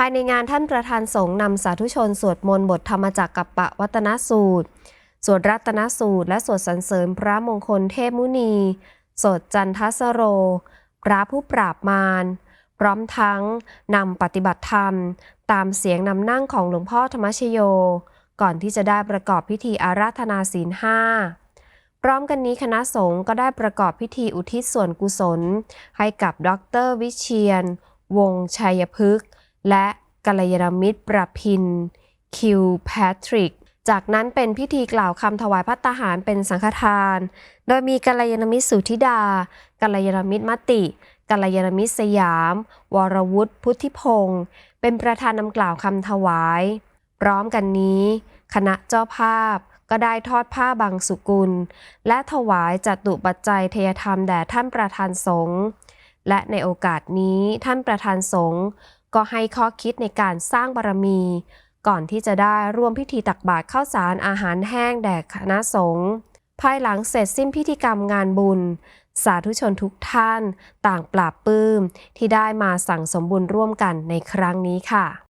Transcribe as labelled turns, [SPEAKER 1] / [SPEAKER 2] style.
[SPEAKER 1] ภายในงานท่านประธานสงฆ์นำสาธุชนสวดมนต์บทธรรมจักรกับปะวัตนสูตร สวดรัตนสูตร และสวดสรรเสริญพระมงคลเทพมุนีสวดจันทสโร พระผู้ปราบมาร พร้อมทั้งนำปฏิบัติธรรม ตามเสียงนำนั่งของหลวงพ่อธรรมชโย ก่อนที่จะได้ประกอบพิธีอาราธนาศีลห้าพร้อมกันนี้คณะสงฆ์ก็ได้ประกอบพิธีอุทิศส่วนกุศล ให้กับดรวิเชียน วงศ์ชัยพฤกษ์ และกัลยาณมิตรประพิน คิวแพทริก จากนั้นเป็นพิธีกล่าวคำถวายพัตตาหารเป็นสังฆทาน โดยมีกัลยาณมิตรสุธิดา กัลยาณมิตรมติกัลยาณมิตรสยาม วรวุฒิพุทธิพงศ์เป็นประธานนำกล่าวคำถวาย พร้อมกันนี้ คณะเจ้าภาพก็ได้ทอดผ้าบางสุกุล และถวายจัตุปัจจัยเทยธรรมแด่ท่านประธานสงฆ์และในโอกาสนี้ท่านประธานสงฆ์ ก็ให้ข้อคิดในการสร้างบารมี ก่อนที่จะได้ร่วมพิธีตักบาตรข้าวสารอาหารแห้งแด่คณะสงฆ์ภายหลังเสร็จสิ้นพิธีกรรมงานบุญ สาธุชนทุกท่าน ต่างปราบปลื้มที่ได้มาสั่งสมบุญร่วมกันในครั้งนี้ค่ะ